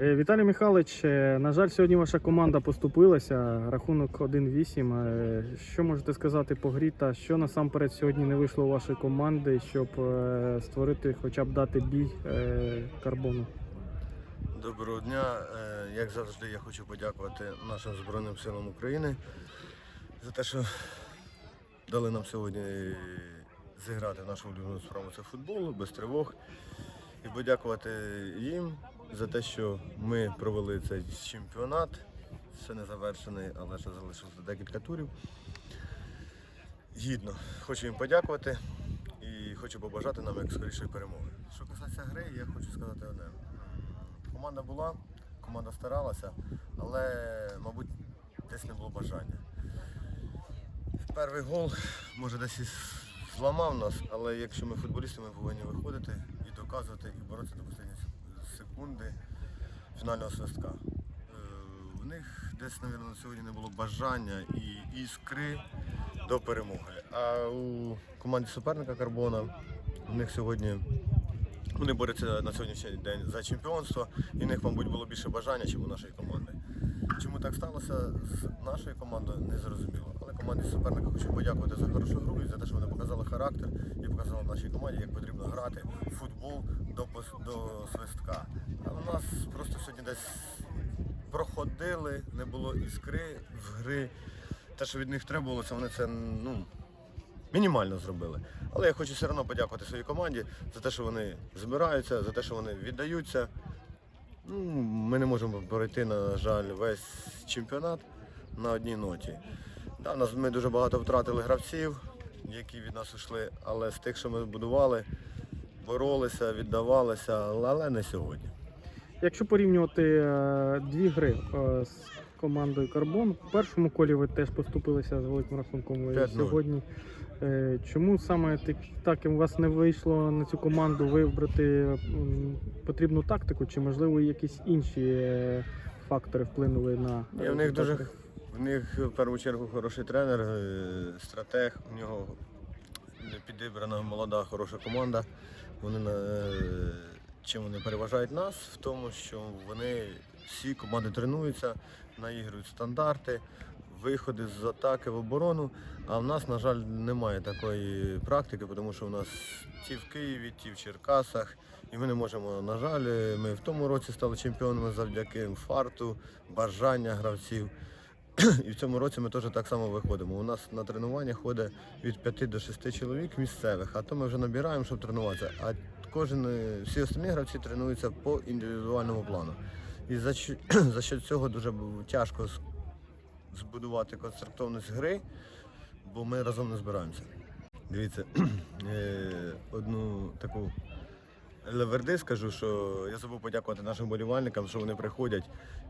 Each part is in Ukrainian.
Е, Віталій Михайлович, е, на жаль, сьогодні ваша команда поступилася. Рахунок 1-8. Е, Що можете сказати по грі та що насамперед сьогодні не вийшло у вашої команди, щоб створити, хоча б дати бій карбону? Доброго дня. Як завжди, я хочу подякувати нашим Збройним силам України за те, що дали нам сьогодні зіграти нашу улюблену справу це футбол, без тривог. І подякувати їм за те, що ми провели цей чемпіонат. Ще не завершений, але ще залишилося декілька турів. Гідно. Хочу їм подякувати і хочу побажати нам як скорішої перемоги. Що касається гри, я хочу сказати одне. Команда була, команда старалася, але, мабуть, десь не було бажання. Перший гол може десь і зламав нас, але якщо ми футболісти, ми повинні виходити і доказувати, і секунди фінального свистка. Е, В них десь, мабуть, сьогодні не було бажання і іскри до перемоги. А у команді суперника Карбона в них сьогодні вони борються на сьогоднішній день за чемпіонство, і в них, мабуть, було більше бажання, ніж у нашої команди. Чому так сталося з нашою командою, не зрозуміло. Але команді суперника хочу подякувати за хорошу гру і за те, що вони показали характер і показали нашій команді, як потрібно грати в футбол до, до свистка. А у нас просто сьогодні десь проходили, не було іскри в гри. Те, що від них требувалося, вони це ну, мінімально зробили. Але я хочу все одно подякувати своїй команді за те, що вони збираються, за те, що вони віддаються. Ну, ми не можемо пройти, на жаль, весь чемпіонат на одній ноті. Да, ми дуже багато втратили гравців, які від нас йшли, але з тих, що ми будували, боролися, віддавалися, але не сьогодні. Якщо порівнювати е, дві гри е, з командою Карбон, в першому колі ви теж поступилися з великим рахунком. Сьогодні е, чому саме так, так у вас не вийшло на цю команду вибрати потрібну тактику, чи можливо якісь інші фактори вплинули на Ні, в них дуже в них в першу чергу хороший тренер, е, стратег. У нього підібрана молода, хороша команда. Вони е, чим вони переважають нас в тому, що вони всі команди тренуються, наігрують стандарти, виходи з атаки в оборону. А в нас, на жаль, немає такої практики, тому що в нас ті в Києві, ті в Черкасах. І ми не можемо, на жаль, е, ми в тому році стали чемпіонами завдяки фарту, бажання гравців. І в цьому році ми теж так само виходимо. У нас на тренування ходить від 5 до 6 чоловік місцевих, а то ми вже набираємо, щоб тренуватися. А кожен, е, всі остальні гравці тренуються по індивідуальному плану. І за, за що цього дуже тяжко збудувати конструктивність гри, бо ми разом не збираємося. Дивіться, е, одну таку Леверди скажу, що я забув подякувати нашим болівальникам, що вони приходять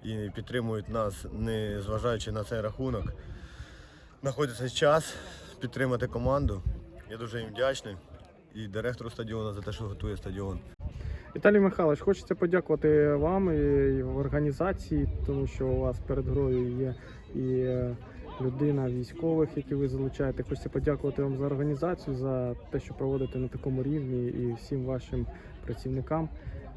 і підтримують нас, не зважаючи на цей рахунок. Знаходиться час підтримати команду. Я дуже їм вдячний. І директору стадіону за те, що готує стадіон. Віталій Михайлович, хочеться подякувати вам і в організації, тому що у вас перед грою є і е, людина військових, які ви залучаєте. Хочеться подякувати вам за організацію, за те, що проводите на такому рівні, і всім вашим працівникам.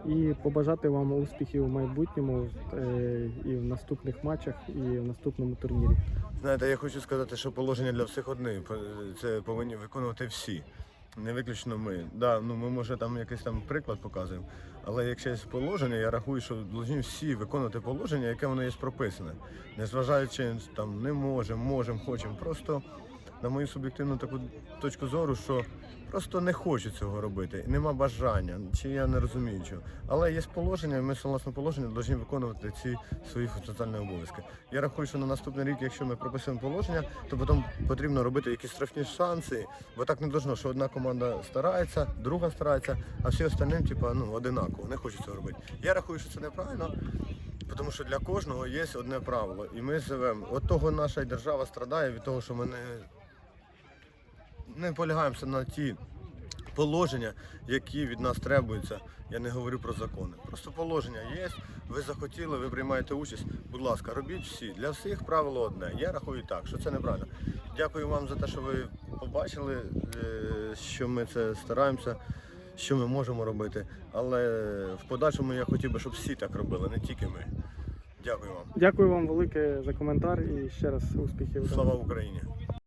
І побажати вам успіхів у майбутньому е, і в наступних матчах, і в наступному турнірі. Знаєте, я хочу сказати, що положення для всіх одне. Це повинні виконувати всі. Не виключно ми. Да, ну ми може там якийсь там приклад показуємо. Але якщо є положення, я рахую, що повинні всі виконувати положення, яке воно є прописане. Незважаючи там не можемо, можемо, хочемо. Просто на мою суб'єктивну таку точку зору, що просто не хочу цього робити. Нема бажання, чи я не розумію чого. Але є положення, ми согласно положенню повинні виконувати ці свої соціальні обов'язки. Я рахую, що на наступний рік, якщо ми прописуємо положення, то потім потрібно робити якісь штрафні шанси, бо так не должно, що одна команда старається, друга старається, а всі остальним, типа, ну, одинаково, не хочуть цього робити. Я рахую, що це неправильно. Тому що для кожного є одне правило, і ми живемо. От того наша держава страдає від того, що ми не, не полягаємося на ті положення, які від нас требуються. Я не говорю про закони. Просто положення є. Ви захотіли, ви приймаєте участь. Будь ласка, робіть всі. Для всіх правило одне. Я рахую так, що це неправильно. Дякую вам за те, що ви побачили, е, що ми це стараємося. що ми можемо робити. Але в подальшому я хотів би, щоб всі так робили, не тільки ми. Дякую вам. Дякую вам велике за коментар і ще раз успіхів. Слава Україні!